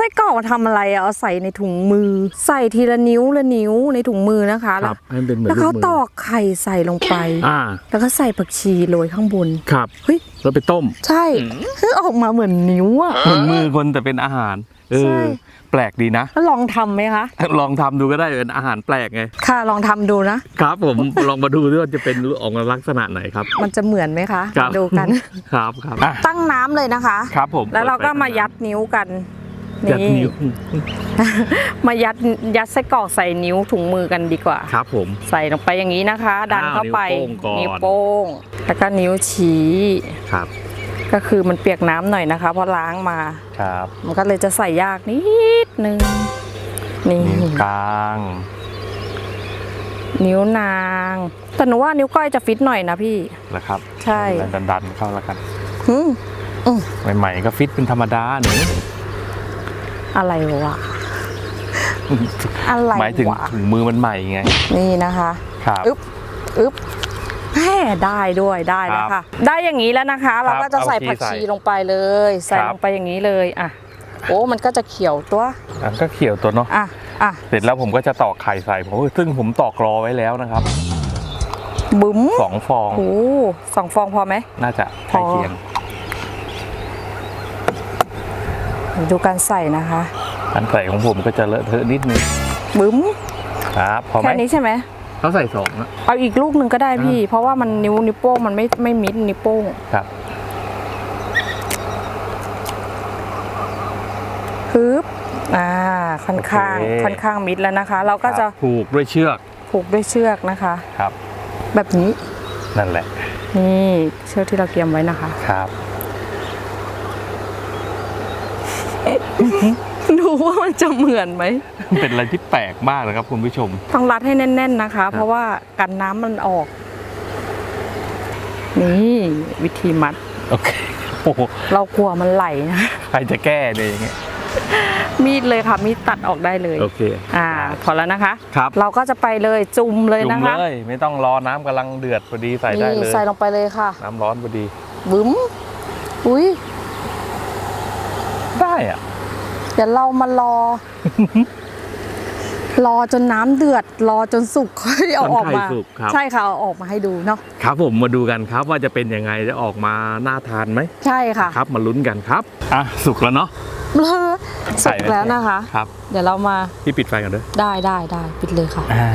ไส้กรอกมาทำอะไรอะเอาใส่ในถุงมือ ใส่ทีละนิ้วละนิ้วในถุงมือนะคะคแล้รัวบให้มันเป็นเหมือนแล้วเขาลูมืตอกไข่ใส่ลงไป อ่าแล้วก็ใส่ผักชีโรยข้างบนครับ เฮ้ยแล้วไปต้ม ใช่คือออกมาเหมือนนิ้วอะ เหมือนมือคนแต่เป็นอาหาร เอใช่ อ แปลกดีนะ แล้วลองทำไหมคะลองทำดูก็ได้เป็นอาหารแปลกไง ค่ะลองทำดูนะ ครับผม ลองมาดูด้วยว่าจะเป็นออกมาลักษณะไหนครับ มันจะเหมือนไหมคะครับ ดูกัน ครับครับอะตั้งน้ำเลยนะคะ ครับผมแล้วเราก็มายัดนิ้วกัน ยัดนิ้ว มายัดยัดไส้กรอกใส่นิ้วถุงมือกันดีกว่า ครับผม ใส่ลงไปอย่างนี้นะคะ ดันเข้าไปอ้าวนิ้วโป้งก่อนวโป้งแล้วก็นิ้วชี้ ครับก็คือมันเปียกน้ำหน่อยนะคะ เพราะล้างมา ครับมันก็เลยจะใส่ยากนิดนึง นี่ นิ้วกลางนิ้วนาง แต่หนูว่านิ้วก้อยจะฟิตหน่อยนะพี่ นะครับใช่ ดันดันๆเข้าแล้วกันหึใหม่ๆก็ฟิตเป็นธรรมดาหนู อะไรวะอะไรหมายถึงวะถุงมือมันใหม่ไง นี่นะคะครับอึ๊บอึ๊บแห่ได้ด้วยได้แล้วครัค่ะบได้อย่างนี้แล้วนะคะ เราก็จะใส่เอาที่ผักชีใส่ลงไปเลย ใส่ครับลงไปอย่างนี้เลยอะโอ้มันก็จะเขียวตัวอะก็เขี่ยวตัวเนาะอะอะเสร็จแล้วผมก็จะตอกไข่ใส่ผมซึ่งผมตอกรอไว้แล้วนะครับบึ้มสองฟองโอ้สองฟองพอไหมน่าจะใกล้เคียง ดูการใส่นะคะอันใส่ของผมก็จะเลอะเทอะนิดนึงบึ้มครับพอไหมแค่นี้ใช่ไหมเขาใส่สองนะเอาอีกลูกหนึ่งก็ได้พี่ เพราะว่ามันนิ้วนิ้วโป้งมันไม่ไม่มิดนิ้วโป้งครับฮึบอ่าค่อนข้างโอเคค่อนข้างมิดแล้วนะคะ เราก็จะครับผูกด้วยเชือกผูกด้วยเชือกนะคะครับ แบบนี้นั่นแหละ นี่เชือกที่เราเตรียมไว้นะคะครับ ดูว่ามันจะเหมือนไหม เป็นอะไรที่แปลกมากนะครับคุณผู้ชม ต้องรัดให้แน่น ๆ นะคะ เพราะว่ากันน้ำมันออก นี่วิธีมัด โอเคโอ้โหเรากลัวมันไหลนะ ใครจะแก้เนี่ยอย่างเงี้ย มีดเลยค่ะ มีดตัดออกได้เลย โอเค อ่า พอแล้วนะคะ ครับ เราก็จะไปเลยจุ่มเลยจุ่นะมคะเลยไม่ต้องรอน้ำกำลังเดือดพอดีใส่ได้นี่เลย ใส่ลงไปเลยค่ะ น้ำร้อนพอดี บึ้ม อุ้ย ได้อะเดี๋ยวเรามารอ รอจนน้ำเดือด รอจนสุกค่อยเอาออกมา จนไข่สุกครับ ใช่ค่ะเอาออกมาให้ดูเนาะครับผมมาดูกันครับว่าจะเป็นยังไงจะออกมาน่าทานไหมใช่ค่ะครับ มาลุ้นกันครับอะสุกแล้วเนาะสุกแล้วนะคะ ครับเดี๋ยวเรามาพี่ปิดไฟกันด้วยได้ได้ได้ปิดเลยค่ะอ่า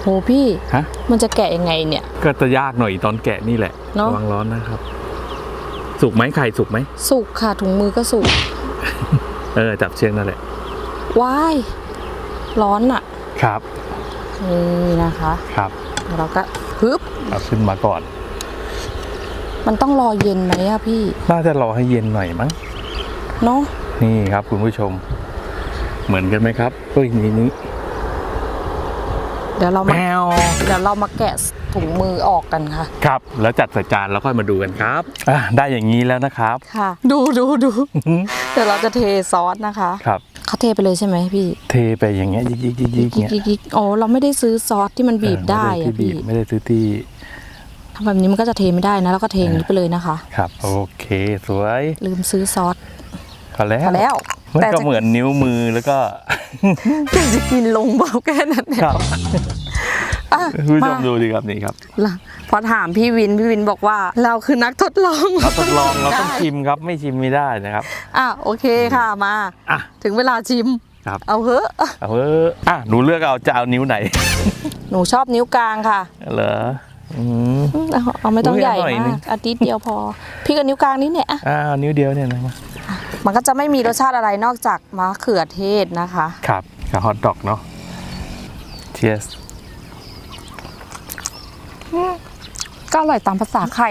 โหพี่ ฮะมันจะแกะยังไงเนี่ย ก็จะยากหน่อยตอนแกะนี่แหละเนอะ ระวังร้อนนะครับ สุกไหมไข่สุกไหม สุกค่ะถุงมือก็สุก เออจับเชือกนั่นแหละว้าย ร้อนอะครับนี่นะคะครับแล้วเราก็ฮึบเอาขึ้นมาก่อน มันต้องรอเย็นไหมอะพี่ น่าจะรอให้เย็นหน่อยมั้งเนาะนี่ครับคุณผู้ชม เหมือนกันไหมครับเฮ้ยนี่นี่เดี๋ยวเราแมมาวเดี๋ยวเรามาแกะถุงมือออกกันค่ะ ครับ แล้วจัดใส่จานแล้วค่อยมาดูกันครับอะได้อย่างนี้แล้วนะครับ ค่ะ ดูดูดู เดี๋ยวเราจะเทซอสนะคะครับ เขาเทไปเลยใช่ไหมพี่ เทไปอย่างเงี้ยยิกยิกยิกยิกยิกเงี้ยยิกยิกโอ้เราไม่ได้ซื้อซอสที่มันบีบได้เอออะไม่ที่บีพี่บไม่ได้ซื้อที่ทำแบบนี้มันก็จะเทไม่ได้นะแล้วก็เทอย่างนี้ไปเลยนะคะ ครับ โอเคสวยลืมซื้อซอส พอแล้วพอแล้วมันแต่ก็จะ เหมือนนิ้วมือแล้วก็ แต่จะกินลงเบาแค่นั้นเนี่ยครับอะคุณผู้ชมมาดูดีครับนี่ครับ ล่ะ พอถามพี่วินพี่วินบอกว่า เราคือนักทดลองเราทดลองเราต้องได้ชิมครับไม่ชิมไม่ได้นะครับอะโอเคค่ะมาอะถึงเวลาชิมครับเอาเหอะเอาเถอะอะหนูเลือกเอาจะเอานิ้วไหน หนูชอบนิ้วกลางค่ะเหรออืมเอาเอาไม่ต้องอุ๊ยใหญ่อร่อยนึมางกอาทิตย์เดียวพอ พี่กับนิ้วกลางนี่เนี่ยอะอ่าเอานิ้วเดียวเนี่ยนะมามันก็จะไม่มีรสชาติอะไรนอกจากมะเขือเทศนะคะ ครับกับฮอทดอกเนาะ cheers ก็อร่อยตามภาษาไข่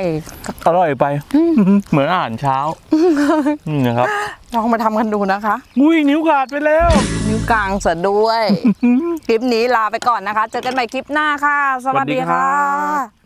อร่อยไป เหมือนอาหารเช้านี่นะครับ ลองมาทำกันดูนะคะ อุ้ยนิ้วขาดไปแล้ว นิ้วกลางเสร็จด้วย คลิปนี้ลาไปก่อนนะคะ เจอกันใหม่คลิปหน้าค่ะ สวัสดีสวัสดีครัค่ะบ